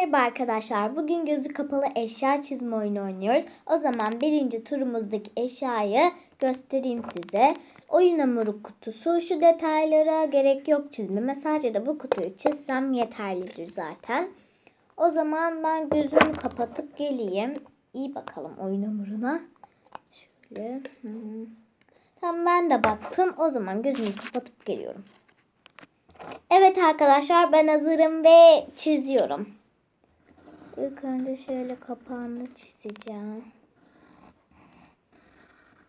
Merhaba arkadaşlar. Bugün gözü kapalı eşya çizme oyunu oynuyoruz. O zaman birinci turumuzdaki eşyayı göstereyim size. Oyun hamuru kutusu. Şu detaylara gerek yok çizmeme. Sadece de bu kutuyu çizsem yeterlidir zaten. O zaman ben gözümü kapatıp geleyim. İyi bakalım oyun hamuruna. Şöyle. Tamam ben de baktım. O zaman gözümü kapatıp geliyorum. Evet arkadaşlar ben hazırım ve çiziyorum. İlk önce şöyle kapağını çizeceğim.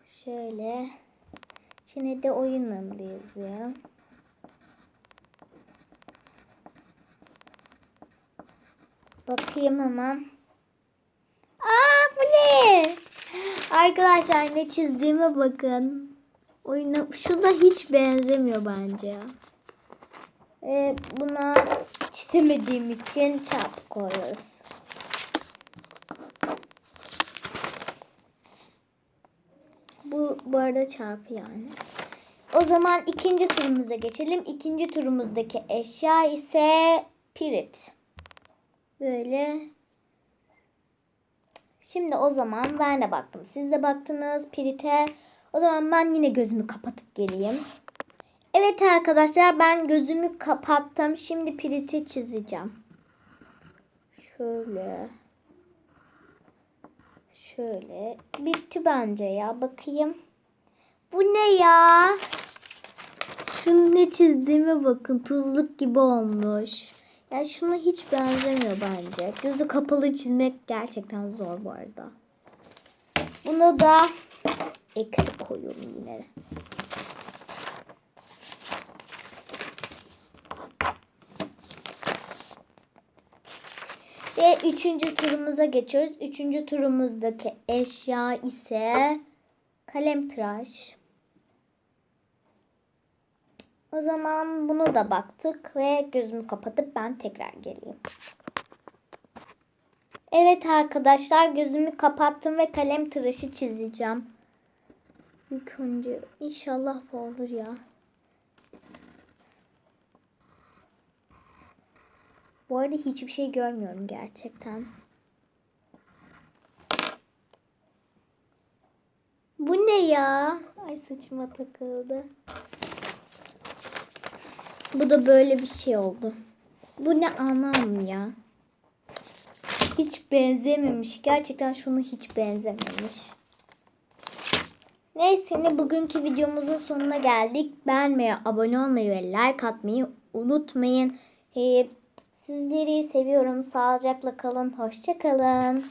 Şöyle. İçine de oyun hamuru yazıyor. Bakayım hemen. Aa bu ne? Arkadaşlar ne çizdiğime bakın. Oyuna şu da hiç benzemiyor bence. Ve buna çizemediğim için çarpı koyuyoruz. Bu arada çarpı yani. O zaman ikinci turumuza geçelim. İkinci turumuzdaki eşya ise pirit. Böyle. Şimdi o zaman ben de baktım. Siz de baktınız pirite. O zaman ben yine gözümü kapatıp geleyim. Evet arkadaşlar ben gözümü kapattım. Şimdi piriti çizeceğim. Şöyle. Şöyle. Bitti bence ya. Bakayım. Bu ne ya? Şunu ne çizdiğime bakın. Tuzluk gibi olmuş. Ya şuna hiç benzemiyor bence. Gözü kapalı çizmek gerçekten zor bu arada. Bunu da eksi koyuyorum yine. Ve üçüncü turumuza geçiyoruz. Üçüncü turumuzdaki eşya ise kalem tıraş. O zaman bunu da baktık ve gözümü kapatıp ben tekrar geleyim. Evet arkadaşlar gözümü kapattım ve kalem tıraşı çizeceğim. İlk önce inşallah bu olur ya. Bu arada hiçbir şey görmüyorum gerçekten. Bu ne ya? Ay saçıma takıldı. Bu da böyle bir şey oldu. Bu ne anam ya? Hiç benzememiş. Gerçekten şunu hiç benzememiş. Neyse bugünkü videomuzun sonuna geldik. Beğenmeyi, abone olmayı ve like atmayı unutmayın. Ee, sizleri seviyorum. Sağlıcakla kalın. Hoşça kalın.